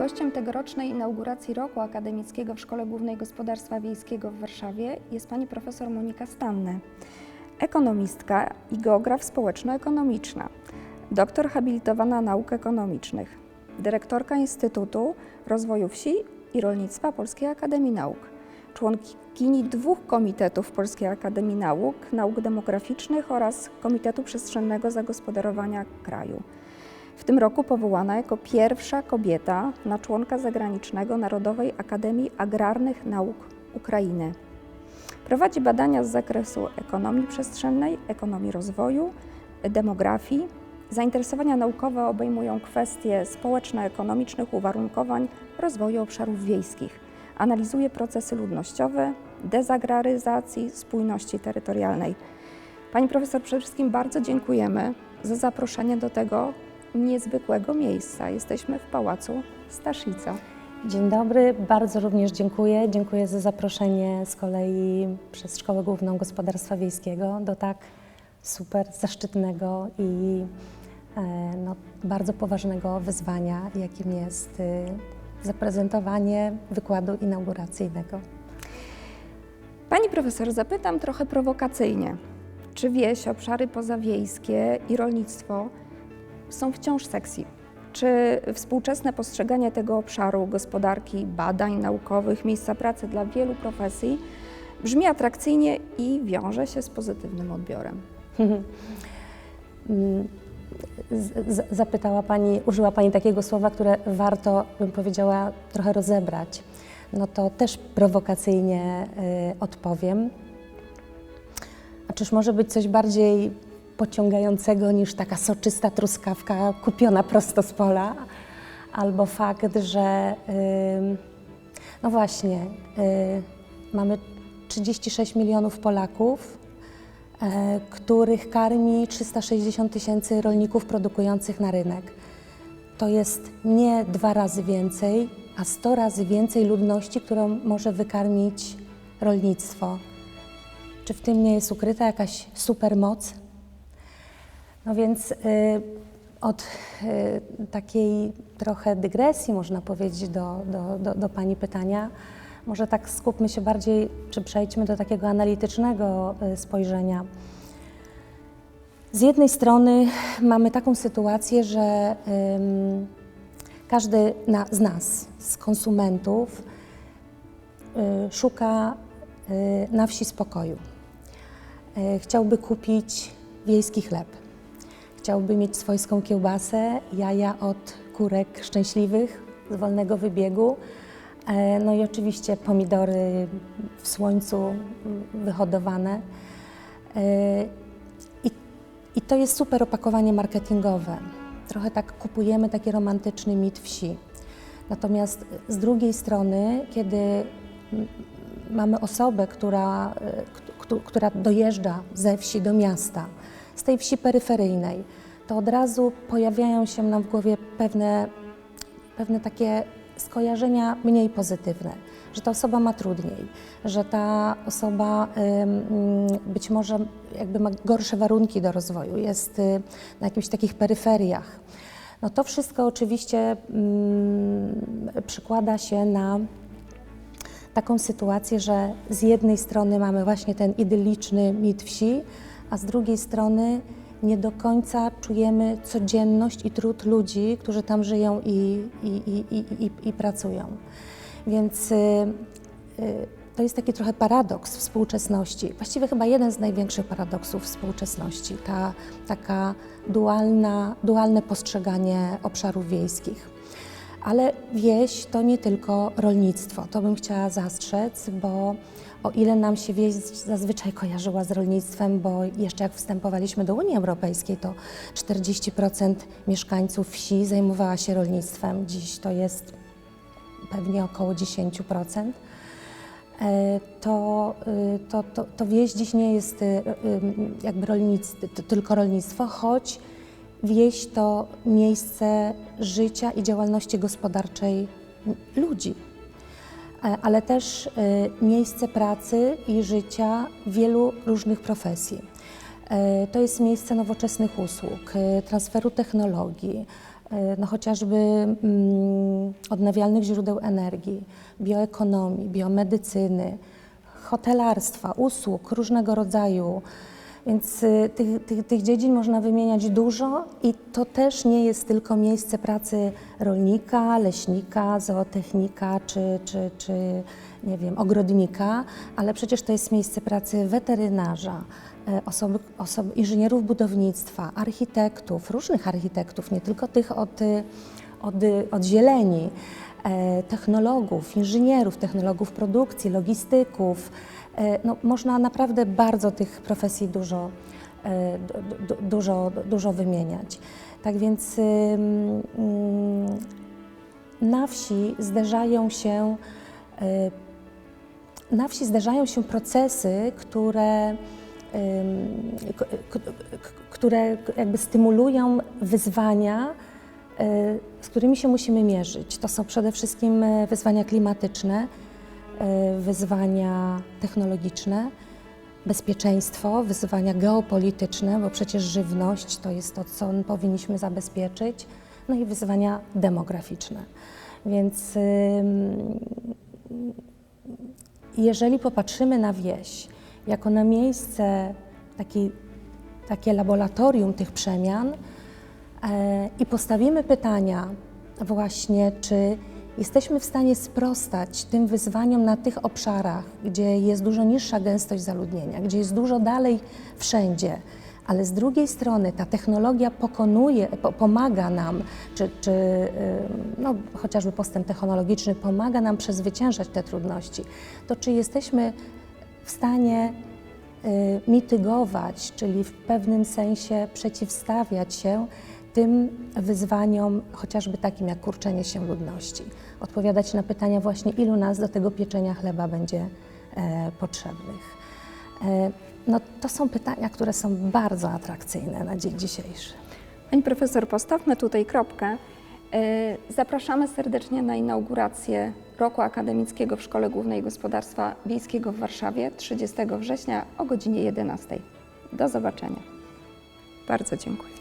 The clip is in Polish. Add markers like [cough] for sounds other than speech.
Gościem tegorocznej inauguracji roku akademickiego w Szkole Głównej Gospodarstwa Wiejskiego w Warszawie jest pani profesor Monika Stanne, ekonomistka i geograf społeczno-ekonomiczna, doktor habilitowana nauk ekonomicznych, dyrektorka Instytutu Rozwoju Wsi i Rolnictwa Polskiej Akademii Nauk, członkini dwóch komitetów Polskiej Akademii Nauk, Nauk Demograficznych oraz Komitetu Przestrzennego Zagospodarowania Kraju. W tym roku powołana jako pierwsza kobieta na członka zagranicznego Narodowej Akademii Agrarnych Nauk Ukrainy. Prowadzi badania z zakresu ekonomii przestrzennej, ekonomii rozwoju, demografii. Zainteresowania naukowe obejmują kwestie społeczno-ekonomicznych uwarunkowań rozwoju obszarów wiejskich. Analizuje procesy ludnościowe, dezagraryzacji, spójności terytorialnej. Pani profesor, przede wszystkim bardzo dziękujemy za zaproszenie do tego niezwykłego miejsca. Jesteśmy w Pałacu Staszica. Dzień dobry, bardzo również dziękuję. Dziękuję za zaproszenie z kolei przez Szkołę Główną Gospodarstwa Wiejskiego do tak super zaszczytnego i e, no, bardzo poważnego wyzwania, jakim jest y, zaprezentowanie wykładu inauguracyjnego. Pani profesor, zapytam trochę prowokacyjnie. Czy wieś, obszary pozawiejskie i rolnictwo są wciąż sexy? Czy współczesne postrzeganie tego obszaru gospodarki, badań naukowych, miejsca pracy dla wielu profesji brzmi atrakcyjnie i wiąże się z pozytywnym odbiorem? [laughs] Zapytała Pani, użyła Pani takiego słowa, które warto, bym powiedziała, trochę rozebrać. No to też prowokacyjnie y, odpowiem. A czyż może być coś bardziej pociągającego niż taka soczysta truskawka kupiona prosto z pola? Albo fakt, że no właśnie, y, mamy 36 milionów Polaków, e, których karmi 360 tysięcy rolników produkujących na rynek. To jest nie dwa razy więcej, a 100 razy więcej ludności, którą może wykarmić rolnictwo. Czy w tym nie jest ukryta jakaś supermoc? No więc y, od y, takiej trochę dygresji, można powiedzieć, do, do, do, do Pani pytania, może tak skupmy się bardziej, czy przejdźmy do takiego analitycznego y, spojrzenia. Z jednej strony mamy taką sytuację, że ym, każdy na, z nas, z konsumentów, y, szuka y, na wsi spokoju. Y, chciałby kupić wiejski chleb. Chciałby mieć swojską kiełbasę, jaja od kurek szczęśliwych z wolnego wybiegu. E, No i oczywiście pomidory w słońcu wyhodowane. E, I, I to jest super opakowanie marketingowe. Trochę tak kupujemy taki romantyczny mit wsi. Natomiast z drugiej strony, kiedy mamy osobę, która, e, kt- która dojeżdża ze wsi do miasta, z tej wsi peryferyjnej, to od razu pojawiają się nam w głowie pewne, pewne takie skojarzenia mniej pozytywne, że ta osoba ma trudniej, że ta osoba mm, być może jakby ma gorsze warunki do rozwoju, jest y, na jakichś takich peryferiach. No to wszystko oczywiście mm, przykłada się na taką sytuację, że z jednej strony mamy właśnie ten idylliczny mit wsi, a z drugiej strony nie do końca czujemy codzienność i trud ludzi, którzy tam żyją i, i, i, i, i, i pracują. Więc y, y, to jest taki trochę paradoks współczesności, właściwie chyba jeden z największych paradoksów współczesności, ta taka dualna, dualne postrzeganie obszarów wiejskich. Ale wieś to nie tylko rolnictwo. To bym chciała zastrzec, bo o ile nam się wieś zazwyczaj kojarzyła z rolnictwem, bo jeszcze jak wstępowaliśmy do Unii Europejskiej, to 40% mieszkańców wsi zajmowała się rolnictwem. Dziś to jest pewnie około 10%. E, To, y, to, to, to wieś dziś nie jest y, jakby rolnic, t- tylko rolnictwo, choć wieś to miejsce życia i działalności gospodarczej ludzi, E, ale też y, miejsce pracy i życia wielu różnych profesji. E, To jest miejsce nowoczesnych usług, e, transferu technologii, e, no chociażby mm, odnawialnych źródeł energii, bioekonomii, biomedycyny, hotelarstwa, usług różnego rodzaju. Więc y, tych, tych, tych dziedzin można wymieniać dużo i to też nie jest tylko miejsce pracy rolnika, leśnika, zootechnika czy, czy, czy nie wiem, ogrodnika, ale przecież to jest miejsce pracy weterynarza, e, osoby, osoby, inżynierów budownictwa, architektów, różnych architektów, nie tylko tych od, y, od, y, od zieleni, e, technologów, inżynierów, technologów produkcji, logistyków. E, No, można naprawdę bardzo tych profesji dużo, e, du- du- dużo, dużo wymieniać. Tak więc ym, na wsi zderzają się e, na wsi zdarzają się procesy, które, które jakby stymulują wyzwania, z którymi się musimy mierzyć. To są przede wszystkim wyzwania klimatyczne, wyzwania technologiczne, bezpieczeństwo, wyzwania geopolityczne, bo przecież żywność to jest to, co powinniśmy zabezpieczyć, no i wyzwania demograficzne. Więc jeżeli popatrzymy na wieś jako na miejsce, taki, takie laboratorium tych przemian e, i postawimy pytania właśnie, czy jesteśmy w stanie sprostać tym wyzwaniom na tych obszarach, gdzie jest dużo niższa gęstość zaludnienia, gdzie jest dużo dalej wszędzie, ale z drugiej strony ta technologia pokonuje, po, pomaga nam, czy, czy ym, no, chociażby postęp technologiczny pomaga nam przezwyciężać te trudności, to czy jesteśmy w stanie y, mitygować, czyli w pewnym sensie przeciwstawiać się tym wyzwaniom, chociażby takim jak kurczenie się ludności. Odpowiadać na pytania właśnie, ilu nas do tego pieczenia chleba będzie e, potrzebnych. E, no, to są pytania, które są bardzo atrakcyjne na dzień dzisiejszy. Pani profesor, postawmy tutaj kropkę. Yy, Zapraszamy serdecznie na inaugurację roku akademickiego w Szkole Głównej Gospodarstwa Wiejskiego w Warszawie 30 września o godzinie 11. Do zobaczenia. Bardzo dziękuję.